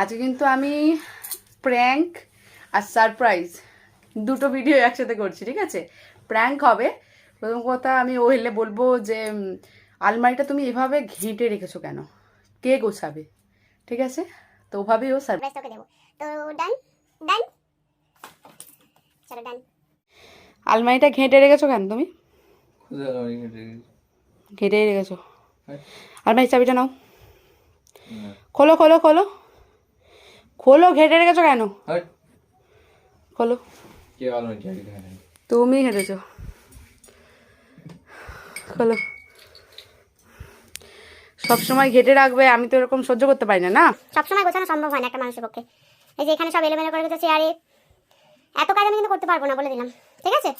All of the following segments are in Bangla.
আজকে কিন্তু আমি প্র্যাঙ্ক আর সারপ্রাইজ দুটো ভিডিও একসাথে করছি ঠিক আছে? প্র্যাঙ্ক হবে। প্রথম কথা আমি ও এলে বলব যে আলমারিটা তুমি এভাবে ঘেঁটে রেখেছো কেন? কে গোছাবে? ঠিক আছে? তো ওভাবেই ও সারপ্রাইজ তোকে দেবো। তো ডান ডান চলো ডান আলমারিটা ঘেঁটে রেখেছো কেন তুমি? ঘেঁটেই রেখেছো। হ্যাঁ। আলমারির চাবিটা নাও। খোলো খোলো খোলো। খোলো ঘেঁটে রেখেছো কেন? খোলো। তুমি হেঁটেছো খোলো। সবসময় ঘেটে রাখবে আমি তো এরকম সহ্য করতে পারি না না? সবসময় গোছানো সম্ভব হয় না একটা মানুষের পক্ষে। এই যে এখানে সব এলোমেলো করে রেখেছে চেয়ারে এত কাজ আমি কিন্তু করতে পারব না বলে দিলাম ঠিক আছে?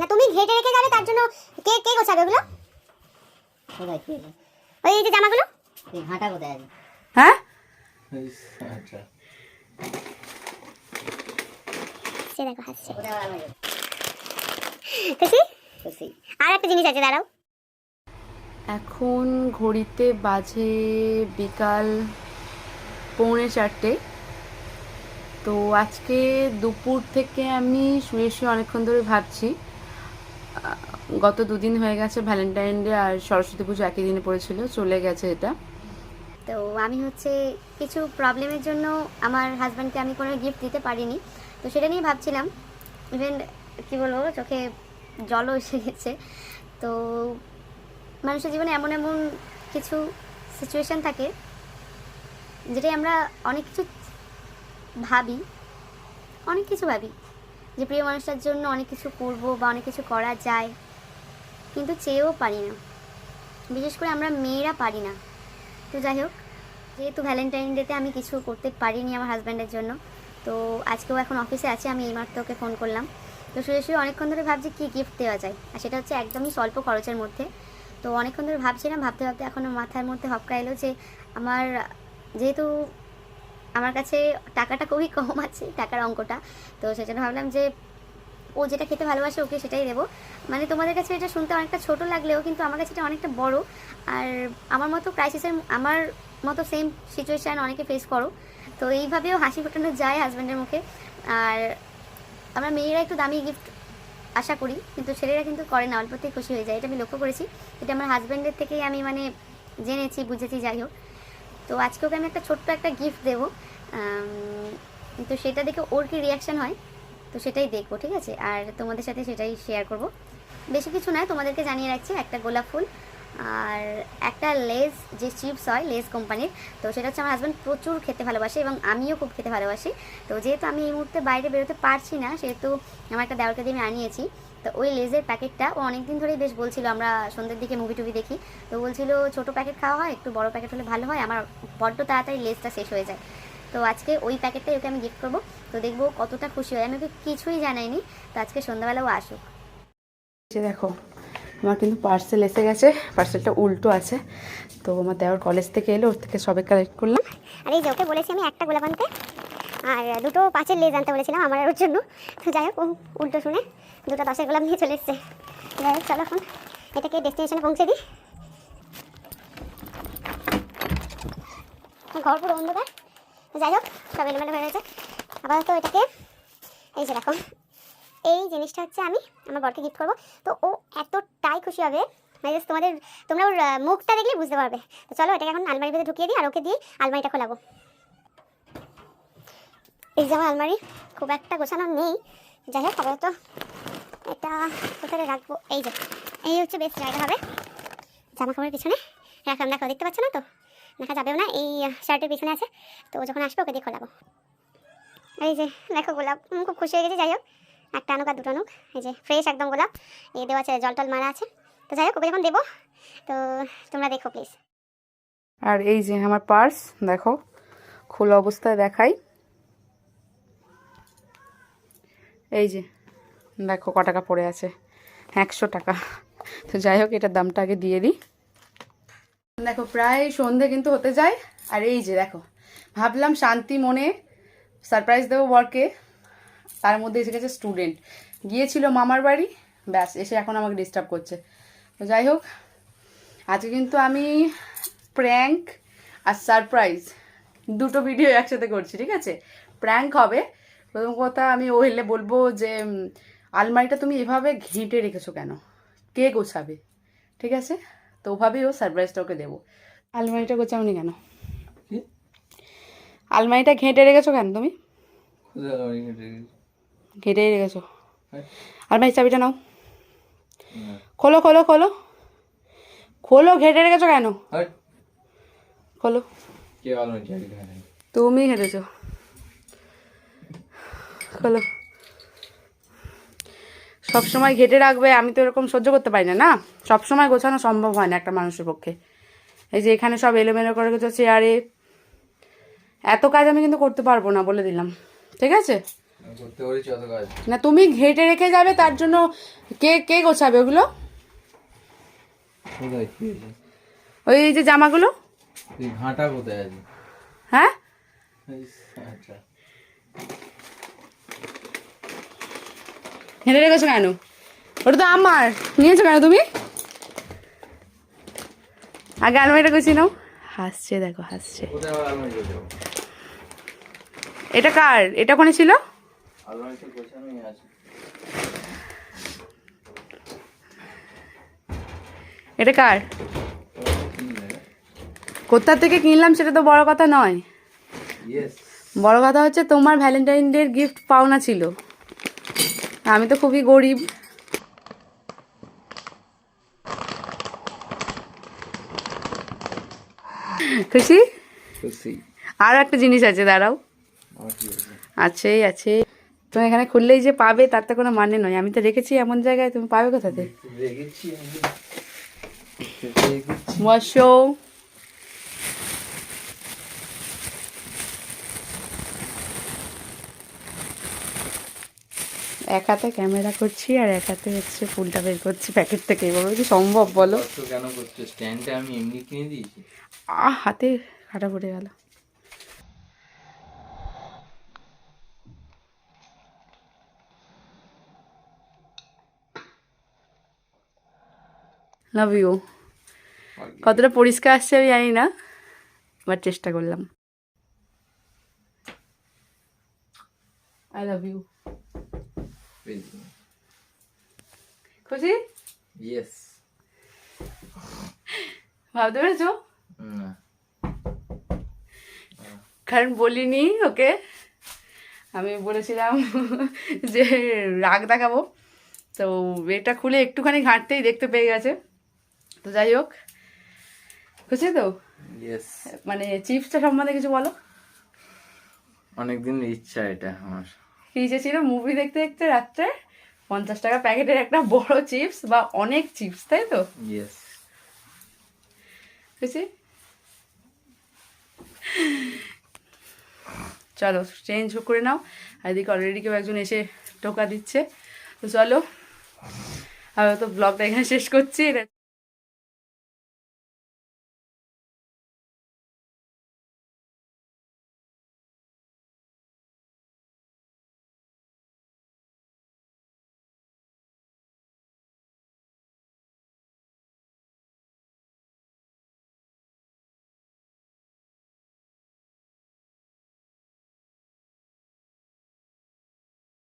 না তুমি ঘেটে রেখে যাবে তার জন্য কে কে গোছাবে ওগুলো? ওই যে জামাগুলো? তুই কোথায় আছে হ্যাঁ? আচ্ছা। সে দেখো হাসছে। খুশি? খুশি। আর একটা জিনিস আছে দাঁড়াও। এখন ঘড়িতে বাজে বিকাল পৌনে চারটে। তো আজকে দুপুর থেকে আমি শুয়ে শুয়ে অনেকক্ষণ ধরে ভাবছি গত দুদিন হয়ে গেছে ভ্যালেন্টাইন ডে আর সরস্বতী পুজো একই দিনে পড়েছিল চলে গেছে এটা। তো আমি হচ্ছে কিছু প্রবলেমের জন্য আমার হাজব্যান্ডকে আমি কোনো গিফট দিতে পারিনি। তো সেটা নিয়ে ভাবছিলাম। ইভেন কী বলব, চোখে জলও এসে গেছে। তো মানুষের জীবনে এমন এমন কিছু সিচুয়েশান থাকে, যেটাই আমরা অনেক কিছু ভাবি, অনেক কিছু ভাবি যে প্রিয় মানুষটার জন্য অনেক কিছু করব বা অনেক কিছু করা যায়, কিন্তু চেয়েও পারি না। বিশেষ করে আমরা মেয়েরা পারি না। তো যাই হোক, যেহেতু ভ্যালেন্টাইন ডেতে আমি কিছু করতে পারিনি আমার হাজব্যান্ডের জন্য, তো আজকেও এখন অফিসে আছে, আমি এইমাত্র ওকে ফোন করলাম। তো শুয়ে শুয়ে অনেকক্ষণ ধরে ভাবছি কী গিফট দেওয়া যায়, আর সেটা হচ্ছে একদমই স্বল্প খরচের মধ্যে। তো অনেকক্ষণ ধরে ভাবছিলাম, ভাবতে ভাবতে এখন মাথার মধ্যে হপকা এলো যে আমার, যেহেতু আমার কাছে টাকাটা খুবই কম আছে, টাকার অঙ্কটা, তো সেজন্য ভাবলাম যে ও যেটা খেতে ভালোবাসে ওকে সেটাই দেবো। মানে তোমাদের কাছে এটা শুনতে অনেকটা ছোট লাগলেও, কিন্তু আমার কাছে এটা অনেকটা বড়। আর আমার মতো ক্রাইসিসের আমার মতো সেম সিচুয়েশান অনেকে ফেস করো। তো এইভাবেও হাসি ফোটানো যায় হাজব্যান্ডের মুখে। আর আমরা মেয়েরা একটু দামি গিফট আশা করি, কিন্তু ছেলেরা কিন্তু করে না, অল্পতেই খুশি হয়ে যায়। এটা আমি লক্ষ্য করেছি। এটা আমার হাজব্যান্ডের থেকেই আমি মানে জেনেছি, বুঝেছি, যাই হোক। তো আজকে ওকে আমি একটা ছোট্ট একটা গিফট দেবো। তো সেটা দেখে ওর কি রিয়াকশান হয়? তো সেটাই দেখব, ঠিক আছে? আর তোমাদের সাথে সেটাই শেয়ার করব। বেশি কিছু নয়, তোমাদেরকে জানিয়ে রাখছি, একটা গোলাপ ফুল আর একটা লেজ যে চিপস হয় লেজ কোম্পানির, তো সেটা হচ্ছে আমার হাজব্যান্ড প্রচুর খেতে ভালোবাসে এবং আমিও খুব খেতে ভালোবাসি। তো যেহেতু আমি এই মুহূর্তে বাইরে বেরোতে পারছি না, সেহেতু আমার একটা দেওয়ারকে দিয়ে আমি আনিয়েছি। তো ওই লেজের প্যাকেটটা, ও অনেকদিন ধরেই বেশ বলছিল, আমরা সন্ধ্যের দিকে মুভি টুভি দেখি, তো বলছিল ছোট প্যাকেট খাওয়া হয়, একটু বড় প্যাকেট হলে ভালো হয়, আমার বড্ড তাড়াতাড়ি লেজটা শেষ হয়ে যায়। তো আজকে ওই প্যাকেটটাই ওকে আমি গিফট করব। তো দেখব কতটা খুশি হয়। আমি ওকে কিছুই জানাইনি। তো আজকে সন্ধ্যাবেলা ও আসুক দেখো আমার কিন্তু পার্সেল এসে গেছে। পার্সেলটা উল্টো আছে। তো আমার দেওয়ার কলেজ থেকে এলো ওর থেকে সবে কালেক্ট করলাম। আর এই যে ওকে বলেছি আমি একটা গোলাপ আনতে। আর দুটো পাঁচের লেজ আনতে বলেছিলাম আমার ওর জন্য। তো যাই হোক উল্টো শুনে দুটো দশের গোলাপ নিয়ে চলে এসছে। যাই হোক চলো এখন এটাকে ডেস্টিনেশনে পৌঁছে দিই। ঘর পুরো অন্ধকার। যাই হোক, সব এলোমেলো হয়ে গেছে। আপাতত এটাকে, এই যে দেখো, এই জিনিসটা হচ্ছে আমি আমার বরকে গিফট করব। তো ও এতটাই খুশি হবে মানে তোমাদের, তোমরা ওর মুখটা দেখলে বুঝতে পারবে। তো চলো এটাকে এখন আলমারির ভিতরে ঢুকিয়ে দিই আর ওকে দিয়ে আলমারিটা খোলাবো। এই যে আলমারি, খুব একটা গোছানো নেই। যাই হোক, আপাতত এটা কোথায় রাখব। এই যে, এই হচ্ছে বেশ জায়গা হবে। জামা কাপড়ের পিছনে রাখলাম। দেখো, দেখতে পাচ্ছ না তো? দেখা যাবেও না, এই শার্টের পিছনে আছে। তো যখন আসবে ওকে দিয়ে খোলাবো। এই যে, দেখো গোলাপ খুব খুশি হয়ে গেছে, যাই হোক। একটা আনুক আর দুটো আনুক। এই যে ফ্রেশ একদম গোলাপ। এই দেওয়া আছে, জল টল মারা আছে। তো যাই হোক, ওকে যখন দেবো, তো তোমরা দেখো প্লিজ আর এই যে, আমার পার্স দেখো, খোলা অবস্থায় দেখাই। এই যে, দেখো ক টাকা পড়ে আছে, একশো টাকা। তো যাই হোক, এটার দামটা আগে দিয়ে দিই। দেখো, প্রায় সন্ধে কিন্তু হতে যায়। আর এই যে দেখো, ভাবলাম শান্তি মনে সারপ্রাইজ দেবো বরকে। তার মধ্যে এসে গেছে স্টুডেন্ট গিয়েছিল মামার বাড়ি, ব্যাস, এসে এখন আমাকে ডিস্টার্ব করছে। তো যাই হোক, আজকে কিন্তু আমি প্র্যাঙ্ক আর সারপ্রাইজ দুটো ভিডিও একসাথে করছি, ঠিক আছে? প্র্যাঙ্ক হবে। প্রথম কথা আমি ও এলে বলব যে আলমারিটা তুমি এভাবে ঘেঁটে রেখেছো কেন? কে গোছাবে? ঠিক আছে? তো ওভাবেই ও সারপ্রাইজটা ওকে দেবো। আলমারিটা গোছাওনি কেন? আলমারিটা ঘেঁটে রেখেছো কেন তুমি? ঘেঁটেই রেখেছো। হ্যাঁ? আলমারির চাবিটা নাও। খোলো খোলো খোলো। খোলো ঘেঁটে রেখেছো কেন? হাট খোলো। কে আলমারি চাবি খায় না তুমি হেঁটেছো খোলো। সবসময় ঘেটে রাখবে আমি তো এরকম সহ্য করতে পারি না না? সবসময় গোছানো সম্ভব হয় না একটা মানুষের পক্ষে। এই যে এখানে সব এলোমেলো করে গেছো চেয়ারে এত কাজ আমি কিন্তু করতে পারব না বলে দিলাম। ঠিক আছে? না তুমি ঘেটে রেখে যাবে তার জন্য কে কে গোছাবে ওগুলো? ওই যে জামাগুলো? তুই ঘাঁটা কোথায় আছে? হ্যাঁ? আচ্ছা রেখেছো কেন? ওটা তো আমার। নিয়েছো কেন তুমি? আগে আলমারিটা গুছিয়ে নাও। হাসছে দেখো হাসছে। এটা কার? এটা ওখানে ছিল? এটা কার? কোথা থেকে কিনলাম সেটা তো বড় কথা নয়। বড় কথা হচ্ছে তোমার ভ্যালেন্টাইন ডের গিফট পাওনা ছিল। আমি তো খুবই গরিব। খুশি? খুশি। আরও একটা জিনিস আছে দাঁড়াও। আছে? আছেই আছে তুমি এখানে খুললেই যে পাবে তার তো কোনো মানে নয়। আমি তো রেখেছি এমন জায়গায় তুমি পাবে কোথাতে বসো এক হাতে ক্যামেরা করছি আর এক হাতে হচ্ছে ফুলটা বের করছি প্যাকেট থেকে। এভাবে কি সম্ভব বলো? কেন করছ? স্ট্যান্ডটা আমি এমনি কিনে দিয়েছি। আহ হাতে কাটা পড়ে গেল। লাভ ইউ কতটা পরিষ্কার আসছে আমি জানি না বাট চেষ্টা করলাম। আই লাভ ইউ খুশি ইয়েস ভাবতে পেরেছ না কারণ বলিনি ওকে আমি বলেছিলাম যে রাগ দেখাবো। তো এটা খুলে একটুখানি ঘাঁটতেই দেখতে পেয়ে গেছে। তো যাই হোক। খুশি তো? মানে চিপসটা সম্বন্ধে কিছু বলো। অনেকদিন ইচ্ছা এটা আমার। কি ছিল মুভি দেখতে দেখতে রাত্রে পঞ্চাশ টাকা প্যাকেটের একটা বড় চিপস বা অনেক চিপস তাই তো? চলো চেঞ্জ করে নাও। আর এদিকে অলরেডি কেউ একজন এসে টোকা দিচ্ছে। তো চলো আমি তো ব্লগটা এখানে শেষ করছি।